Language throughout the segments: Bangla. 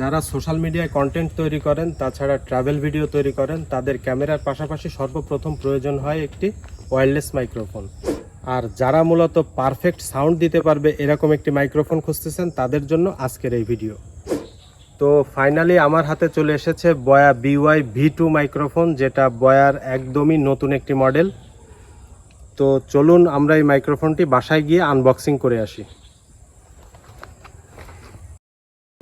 যারা সোশ্যাল মিডিয়ায় কন্টেন্ট তৈরি করেন, তাছাড়া ট্রাভেল ভিডিও তৈরি করেন, তাদের ক্যামেরার পাশাপাশি সর্বপ্রথম প্রয়োজন হয় একটি ওয়্যারলেস মাইক্রোফোন আর যারা মূলত পারফেক্ট সাউন্ড দিতে পারবে, এরকম একটি মাইক্রোফোন খুঁজতেছেন, তাদের জন্য আজকের এই ভিডিও তো ফাইনালি আমার হাতে চলে এসেছে বয়া বিওয়াই ভি টু মাইক্রোফোন যেটা বয়ার একদমই নতুন একটি মডেল তো চলুন আমরা এই মাইক্রোফোনটি বাসায় গিয়ে আনবক্সিং করে আসি।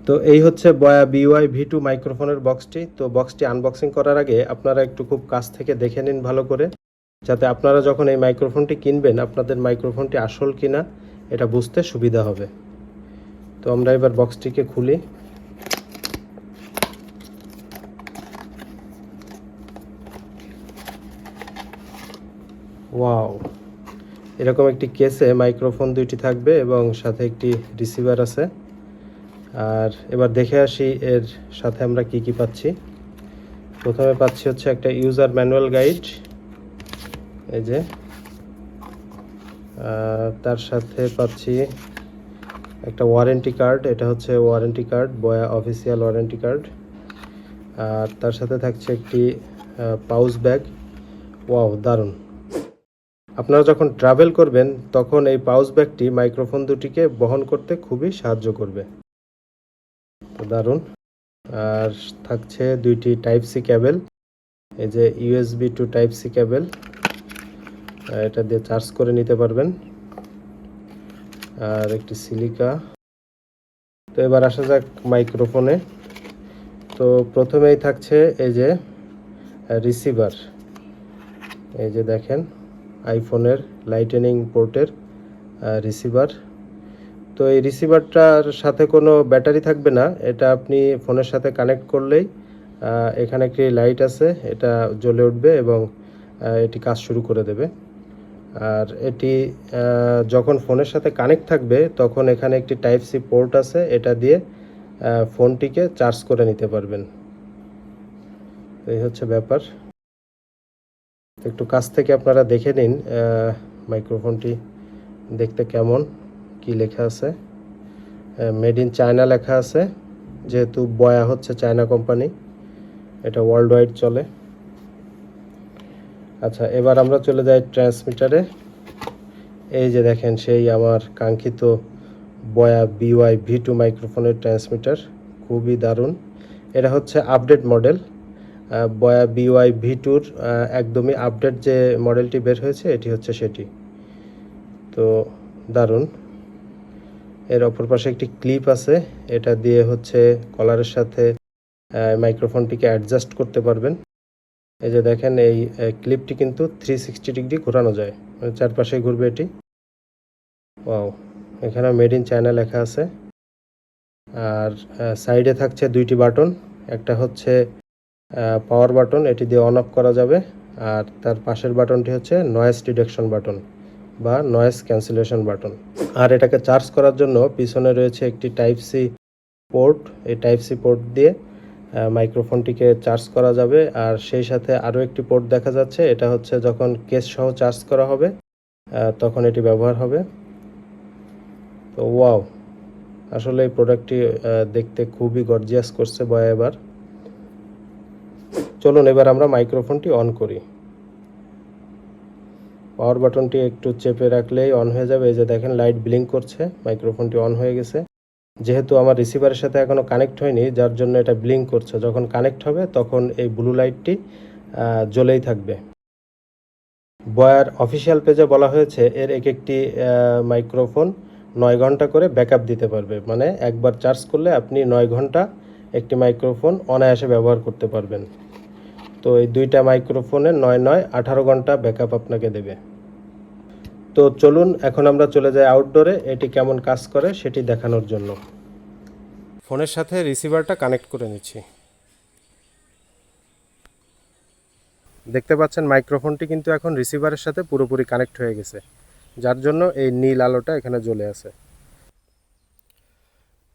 তো এই হচ্ছে বয়া বিওয়াই ভি টু মাইক্রোফোনের বক্সটি তো বক্সটি আনবক্সিং করার আগে আপনারা একটু খুব কাছ থেকে দেখে নিন ভালো করে, যাতে আপনারা যখন এই মাইক্রোফোনটি কিনবেন, আপনাদের মাইক্রোফোনটি আসল কিনা, এটা বুঝতে সুবিধা হবে। তো আমরা এবার বক্সটিকে খুলি। ওয়াও! এরকম একটি কেসে মাইক্রোফোন দুইটি থাকবে এবং সাথে একটি রিসিভার আছে। আর এবার দেখে আসি এর সাথে আমরা কি কি পাচ্ছি। প্রথমে পাচ্ছি হচ্ছে একটা ইউজার ম্যানুয়াল গাইড এই যে। তার সাথে পাচ্ছি একটা ওয়ারেন্টি কার্ড এটা হচ্ছে warranty card Boya official warranty card আর তার সাথে থাকছে একটি পাউচ ব্যাগ ওয়াও দারুণ। আপনারা যখন ট্রাভেল করবেন, তখন এই পাউচ ব্যাগটি মাইক্রোফোন দুটিকে বহন করতে খুবই সাহায্য করবে। তো আর থাকছে দুইটি টাইপ সি ক্যাবেল এই যে USB to type C cable এটা দিয়ে চার্জ করে নিতে পারবেন। আর একটি সিলিকা তো এবার আসা যাক মাইক্রোফোনে তো প্রথমেই থাকছে এই যে রিসিভার এই যে দেখেন আইফোনের লাইটেনিং পোর্টের রিসিভার তো এই রিসিভারটার সাথে কোনো ব্যাটারি থাকবে না। এটা আপনি ফোনের সাথে কানেক্ট করলেই এখানে একটি লাইট আছে, এটা জ্বলে উঠবে এবং এটি কাজ শুরু করে দেবে। আর এটি যখন ফোনের সাথে কানেক্ট থাকবে, তখন এখানে একটি টাইপ সি পোর্ট আছে, এটা দিয়ে ফোনটিকে চার্জ করে নিতে পারবেন। এই হচ্ছে ব্যাপার। একটু কাছ থেকে আপনারা দেখে নিন মাইক্রোফোনটি দেখতে কেমন। কি লেখা আছে? মেড ইন চায়না লেখা আছে, যেহেতু বয়া হচ্ছে চায়না কোম্পানি, এটা ওয়ার্ল্ড ওয়াইড চলে। আচ্ছা এবার আমরা চলে যাই ট্রান্সমিটারে এই যে দেখেন, সেই আমার কাঙ্ক্ষিত Boya B Y V two মাইক্রোফোনের ট্রান্সমিটার খুবই দারুণ। এটা হচ্ছে update model Boya B Y V টুর একদমই আপডেট যে মডেলটি বের হয়েছে, এটি হচ্ছে সেটি। তো, দারুণ। এর অপর পাশে একটি ক্লিপ আছে। এটা দিয়ে হচ্ছে কলারের সাথে মাইক্রোফোনটিকে অ্যাডজাস্ট করতে পারবেন। এই যে দেখেন, এই ক্লিপটি কিন্তু থ্রি সিক্সটি ডিগ্রি ঘোরানো যায়। মানে চারপাশে ঘুরবে এটি। ওয়াও এখানে মেড ইন চায়না লেখা আছে। আর সাইডে থাকছে দুইটি বাটন। একটা হচ্ছে পাওয়ার বাটন, এটি দিয়ে অন অফ করা যাবে। আর তার পাশের বাটনটি হচ্ছে নয়েজ ডিটেকশন বাটন। বা নয়েজ ক্যান্সেলেশন বাটন আর এটাকে চার্জ করার জন্য পিছনে রয়েছে একটি টাইপ সি পোর্ট এই টাইপ সি পোর্ট দিয়ে মাইক্রোফোনটিকে চার্জ করা যাবে। আর সেই সাথে আরও একটি পোর্ট দেখা যাচ্ছে। এটা হচ্ছে যখন কেস সহ চার্জ করা হবে তখন এটি ব্যবহার হবে। তো ওয়াও আসলে এই প্রোডাক্টটি দেখতে খুবই গর্জিয়াস করছে বয়া এবার। চলুন এবার আমরা মাইক্রোফোনটি অন করি। পাওয়ার বাটনটি একটু চেপে রাখলেই অন হয়ে যাবে। এই যে দেখেন লাইট ব্লিঙ্ক করছে মাইক্রোফোনটি অন হয়ে গেছে। যেহেতু আমার রিসিভারের সাথে এখনও কানেক্ট হয়নি, যার জন্য এটা ব্লিঙ্ক করছে। যখন কানেক্ট হবে, তখন এই ব্লু লাইটটি জ্বলেই থাকবে। বয়ার অফিসিয়াল পেজে বলা হয়েছে, এর এক একটি মাইক্রোফোন নয় ঘণ্টা করে ব্যাকআপ দিতে পারবে। মানে একবার চার্জ করলে আপনি নয় ঘণ্টা একটি মাইক্রোফোন অনায়াসে ব্যবহার করতে পারবেন। তো এই দুইটা মাইক্রোফোনে নয় নয় আঠারো ঘণ্টা ব্যাকআপ আপনাকে দেবে। তো চলুন এখন আমরা চলে যাই আউটডোরে এটি কেমন কাজ করে সেটি দেখানোর জন্য। ফোনের সাথে রিসিভারটা কানেক্ট করে নিচ্ছি। দেখতে পাচ্ছেন মাইক্রোফোনটি কিন্তু এখন রিসিভারের সাথে পুরোপুরি কানেক্ট হয়ে গেছে যার জন্য এই নীল আলোটা এখানে জ্বলে আছে।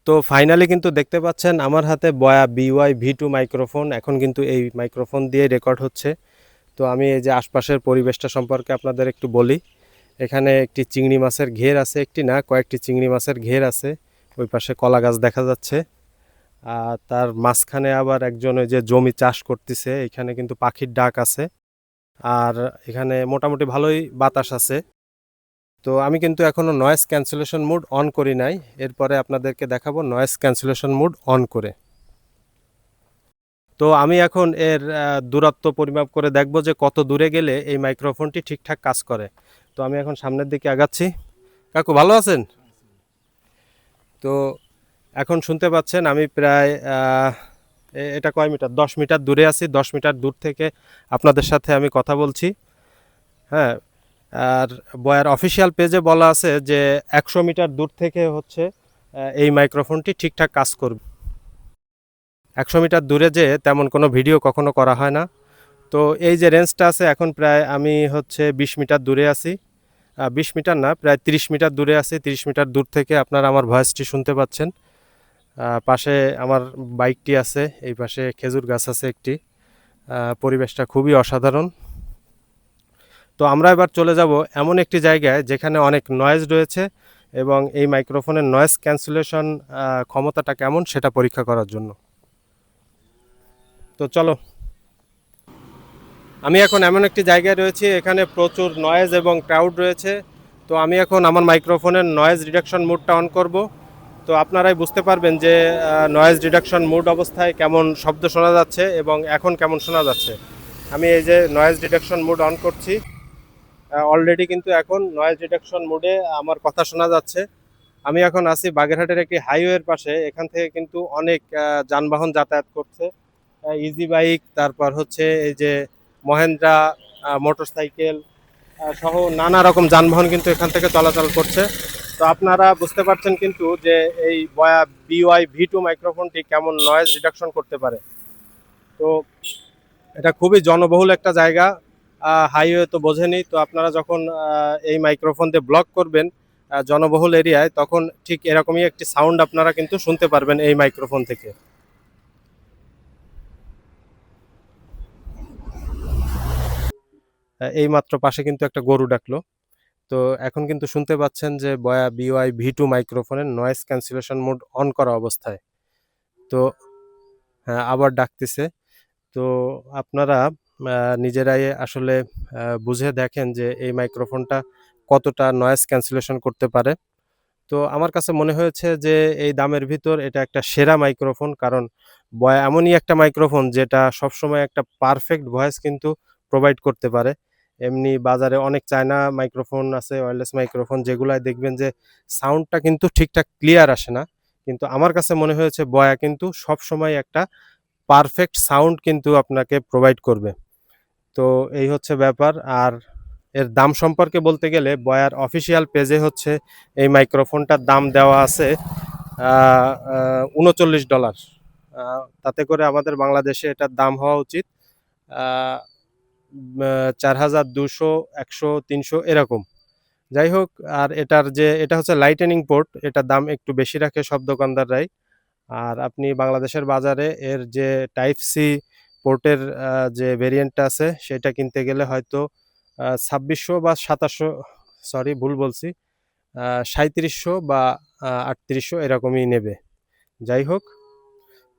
তো ফাইনালি কিন্তু দেখতে পাচ্ছেন আমার হাতে বয়া বিওয়াই ভি টু মাইক্রোফোন এখন কিন্তু এই মাইক্রোফোন দিয়ে রেকর্ড হচ্ছে। তো আমি এই যে আশপাশের পরিবেশটা সম্পর্কে আপনাদের একটু বলি এখানে একটি চিংড়ি মাছের ঘের আছে একটি না, কয়েকটি চিংড়ি মাছের ঘের আছে। ওই পাশে কলা গাছ দেখা যাচ্ছে। আর তার মাঝখানে আবার একজন যে জমি চাষ করতেছে, এখানে কিন্তু পাখির ডাক আছে। আর এখানে মোটামুটি ভালোই বাতাস আছে। তো আমি কিন্তু এখনও নয়েজ ক্যান্সেলেশন মুড অন করি নাই। এরপরে আপনাদেরকে দেখাবো নয়েজ ক্যান্সেলেশন মুড অন করে। তো আমি এখন এর দূরত্ব পরিমাপ করে দেখব যে কত দূরে গেলে এই মাইক্রোফোনটি ঠিকঠাক কাজ করে। তো আমি এখন সামনের দিকে আগাচ্ছি। কাকু, ভালো আছেন? তো এখন শুনতে পাচ্ছেন আমি প্রায় এটা কয় মিটার? দশ মিটার দূরে আছি, দশ মিটার দূর থেকে আপনাদের সাথে আমি কথা বলছি। হ্যাঁ আর বয়ার অফিসিয়াল পেজে বলা আছে যে একশো মিটার দূর থেকে হচ্ছে এই মাইক্রোফোনটি ঠিকঠাক কাজ করবে। একশো মিটার দূরে যে তেমন কোনো ভিডিও কখনো করা হয় না। তো এই যে রেঞ্জটা আছে, এখন প্রায় আমি হচ্ছে বিশ মিটার দূরে আছি। বিশ মিটার না, প্রায় তিরিশ মিটার দূরে আছি। তিরিশ মিটার দূর থেকে আপনারা আমার ভয়েসটি শুনতে পাচ্ছেন। পাশে আমার বাইকটি আছে, এই পাশে খেজুর গাছ আছে একটি। পরিবেশটা খুবই অসাধারণ। তো আমরা এবার চলে যাব এমন একটি জায়গায় যেখানে অনেক নয়েজ রয়েছে এবং এই মাইক্রোফোনের নয়েজ ক্যান্সেলেশন ক্ষমতাটা কেমন সেটা পরীক্ষা করার জন্য। তো চলো। আমি এখন এমন একটি জায়গায় রয়েছি, এখানে প্রচুর নয়েজ এবং ক্রাউড রয়েছে। তো আমি এখন আমার মাইক্রোফোনের নয়েজ রিডাকশন মুডটা অন করব। তো আপনারাই বুঝতে পারবেন যে নয়েজ রিডাকশন মুড অবস্থায় কেমন শব্দ শোনা যাচ্ছে এবং এখন কেমন শোনা যাচ্ছে। আমি এই যে নয়েজ রিডাকশন মুড অন করছি অলরেডি কিন্তু এখন নয়েজ রিডাকশন মুডে আমার কথা শোনা যাচ্ছে। আমি এখন আছি বাগেরহাটের একটি হাইওয়ের পাশে, এখান থেকে কিন্তু অনেক যানবাহন যাতায়াত করছে। ইজি বাইক তারপর হচ্ছে এই যে মহেন্দ্রা মোটর সাইকেল সহ নানা রকম যানবাহন কিন্তু এখান থেকে চলাচল করছে। তো আপনারা বুঝতে পারছেন কিন্তু যে এই বয়া বিওয়াই ভি টু মাইক্রোফোনটি কেমন নয়েজ রিডাকশন করতে পারে। তো এটা খুবই জনবহুল একটা জায়গা। হাইওয়ে তো বোঝেনি। তো আপনারা যখন এই মাইক্রোফোন দিয়ে ব্লক করবেন জনবহুল এরিয়ায়, তখন ঠিক এরকমই একটি সাউন্ড আপনারা কিন্তু শুনতে পারবেন এই মাইক্রোফোন থেকে। এই মাত্র পাশে কিন্তু একটা গরু ডাকলো। তো এখন কিন্তু শুনতে পাচ্ছেন যে Boya B Y V two মাইক্রোফোনের নয়েজ ক্যান্সেলেশন মোড অন করা অবস্থায়। তো হ্যাঁ আবার ডাকতেছে। তো আপনারা নিজেরাই আসলে বুঝে দেখেন যে এই মাইক্রোফোনটা কতটা নয়েজ ক্যান্সেলেশন করতে পারে। তো আমার কাছে মনে হয়েছে যে এই দামের ভিতর এটা একটা সেরা মাইক্রোফোন, কারণ বয়া এমনই একটা মাইক্রোফোন যেটা সবসময় একটা পারফেক্ট ভয়েস কিন্তু প্রোভাইড করতে পারে। এমনি বাজারে অনেক চায়না মাইক্রোফোন আছে ওয়্যারলেস মাইক্রোফোন যেগুলায় দেখবেন যে সাউন্ডটা কিন্তু ঠিকঠাক ক্লিয়ার আসে না। কিন্তু আমার কাছে মনে হয়েছে বয়া কিন্তু সবসময় একটা পারফেক্ট সাউন্ড কিন্তু আপনাকে প্রোভাইড করবে। তো এই হচ্ছে ব্যাপার। আর এর দাম সম্পর্কে বলতে গেলে বয়ার অফিসিয়াল পেজে হচ্ছে এই মাইক্রোফোনটার দাম দেওয়া আছে উনচল্লিশ ডলার তাতে করে আমাদের বাংলাদেশে এটার দাম হওয়া উচিত। চার হাজার দুশো, একশো, তিনশো এরকম। যাই হোক, আর এটার যে, এটা হচ্ছে লাইটেনিং পোর্ট এটার দাম একটু বেশি রাখে সব দোকানদাররাই। আর আপনি বাংলাদেশের বাজারে এর যে টাইপ সি পোর্টের যে ভেরিয়েন্টটা আছে, সেটা কিনতে গেলে হয়তো ছাব্বিশশো বা সাতাশশো সরি ভুল বলছি সাঁত্রিশশো বা আটত্রিশশো এরকমই নেবে। যাই হোক,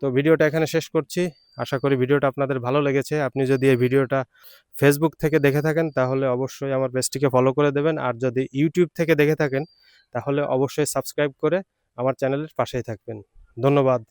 তো ভিডিওটা এখানে শেষ করছি। আশা করি ভিডিওটা আপনাদের ভালো লেগেছে। আপনি যদি এই ভিডিওটা ফেসবুক থেকে দেখে থাকেন, তাহলে অবশ্যই আমার পেজটিকে ফলো করে দেবেন। আর যদি ইউটিউব থেকে দেখে থাকেন, তাহলে অবশ্যই সাবস্ক্রাইব করে আমার চ্যানেলের পাশেই থাকবেন। ধন্যবাদ।